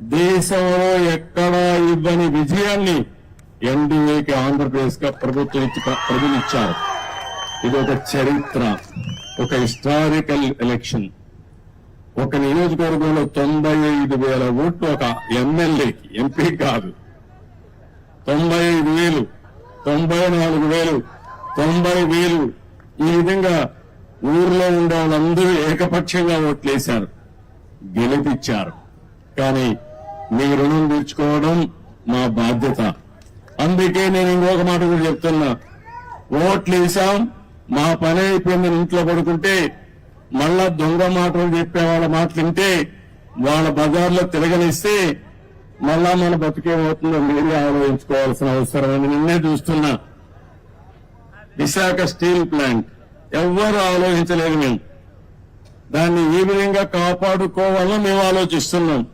దేశంలో ఎక్కడా ఇవ్వని విజయాన్ని ఎన్డీఏకి ఆంధ్రప్రదేశ్గా ప్రభుత్వం ఇచ్చి ఇది ఒక చరిత్ర ఒక హిస్టారికల్ ఎలక్షన్. ఒక నియోజకవర్గంలో తొంభై ఐదు వేల ఓట్లు ఒక ఎమ్మెల్యేకి ఎంపీ కాదు. తొంభై ఐదు వేలు తొంభై నాలుగు వేలు తొంభై వేలు ఈ విధంగా ఊర్లో ఉండే వాళ్ళందరూ ఏకపక్షంగా ఓట్లేశారు. గెలిపించారు కానీ మీ రుణం తీర్చుకోవడం మా బాధ్యత. అందుకే నేను ఇంకొక మాట కూడా చెప్తున్నా. ఓట్లు వేసాం మా పని అయిపోయిందని ఇంట్లో పడుకుంటే మళ్ళా దొంగ మాటలు చెప్పే వాళ్ళ మాటలు వింటే వాళ్ళ బజార్లో తిరగనిస్తే మళ్ళా మన బతికేమవుతుందో మీరే ఆలోచించుకోవాల్సిన అవసరం అని నిన్నే చూస్తున్నా. Visakha steel plant. ఎవ్వరు ఆలోచించలేదు మేము. దాన్ని ఈ విధంగా కాపాడుకోవాలని మేము ఆలోచిస్తున్నాం.